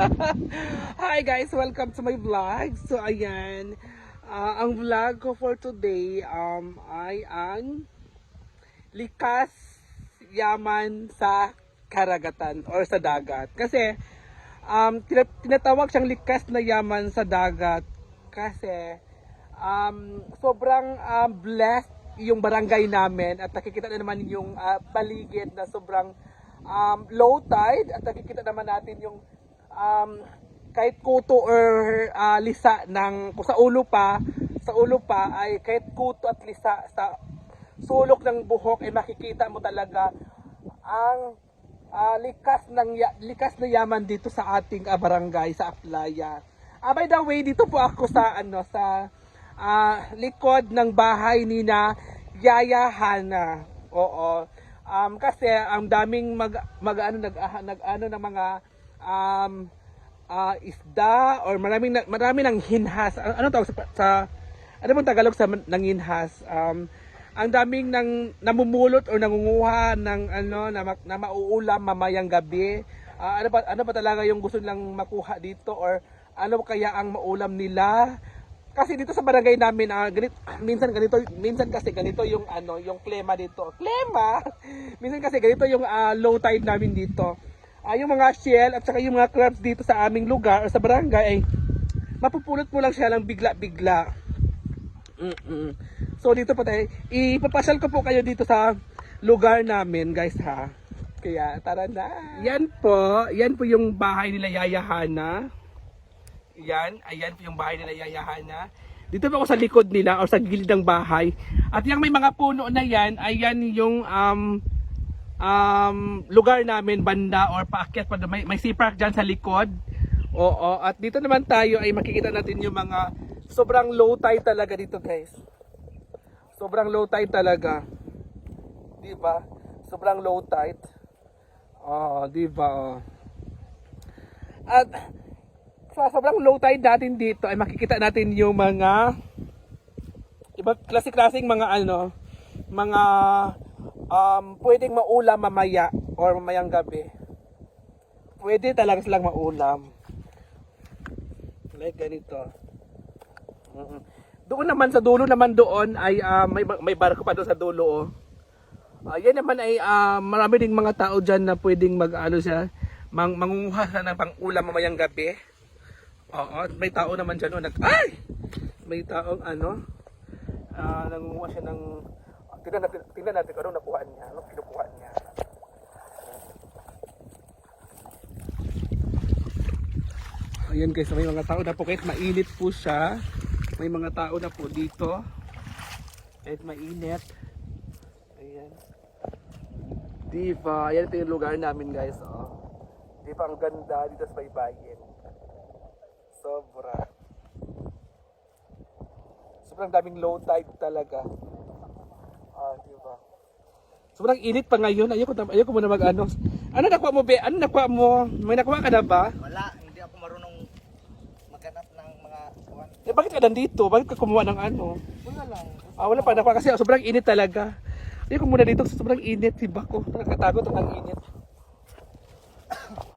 Hi guys, welcome to my vlog. So ayan, ah, ang vlog ko for today um ay ang likas yaman sa karagatan or sa dagat. Kasi um tina- tinatawag siyang likas na yaman sa dagat kasi um sobrang um, blessed yung barangay namin at nakikita na naman yung ah, paligid na sobrang um, low tide at nakikita naman natin yung um, kahit kuto or ah, lisa ng sa ulo pa sa ulo pa ay kahit kuto at lisa sa sulok ng buhok ay makikita mo talaga ang ah, likas ng likas na yaman dito sa ating ah, barangay sa Aplaya. Ah, by the way, dito po ako sa ano sa ah, likod ng bahay ni na Yaya Hana. Oo. Um, kasi ang daming mag, mag ano nag, nag ano ng mga um, ah, isda or maraming na- marami ng hinhas. Ano, ano tawag sa, sa ano bang Tagalog sa man- ng hinhas? Um, ang daming nang namumulot or nangunguha ng ano na, na mauulam mamayang gabi. Ah, ano ba ano ba talaga yung gusto nilang makuha dito or ano kaya ang maulam nila? Kasi dito sa barangay namin ah, ganito, minsan ganito minsan kasi ganito yung ano yung klema dito. Klema. minsan kasi ganito yung ah, low tide namin dito. Ah, yung mga shell at saka yung mga crabs dito sa aming lugar or sa barangay ay mapupulot mo lang siya lang bigla-bigla. Mm-mm. So dito po tayo, ipapasyal ko po kayo dito sa lugar namin guys ha. Kaya tara na. Yan po, yan po yung bahay nila Yaya Hana. Yan, ayan po yung bahay nila Yaya Hana. Dito po ako sa likod nila o sa gilid ng bahay. At yung may mga puno na yan, ayan yung um, um, lugar namin, banda or paakyat pa. May, may sea park dyan sa likod. Oo, at dito naman tayo ay makikita natin yung mga sobrang low tide talaga dito guys. Sobrang low tide talaga. Di ba? Sobrang low tide. Oo, di ba? Oh. At sa sobrang low tide natin dito ay makikita natin yung mga iba klase-klaseng mga ano, mga um, pwedeng maulam mamaya or mamayang gabi. Pwede talaga silang maulam. Like ganito. Mm-mm. Doon naman sa dulo naman doon ay ah, may may barko pa doon sa dulo oh. Ah, yan naman ay ah, marami ding mga tao diyan na pwedeng mag-ano siya, mang mangunguha ng pang-ulam mamayang gabi. Oo, may tao naman diyan oh, nag ay! May taong ano ah nangunguha siya ng tingnan natin, tingnan natin kung ano nakuha niya, ano kinukuha niya. Ayan guys, may mga tao na po kahit mainit po siya. May mga tao na po dito. Kahit mainit. Ayan. Diba? Ayan ito yung lugar namin guys. Oh. Diba ang ganda dito sa baybayin. Sobra. Sobrang daming low tide talaga. Sobrang init pa ngayon. Ayoko, na- ayoko muna mag ano. Ano nakuha mo, be? Ano nakuha mo? May nakuha ka na ba? Wala, hindi ako marunong maghanap ng mga kuwan. Eh, bakit ka nandito? Bakit ka kumuha ng ano? Wala lang. Ah, wala pa nakuha kasi sobrang init talaga. Ayoko muna dito, sobrang init, diba ko? Nakakatakot ang init.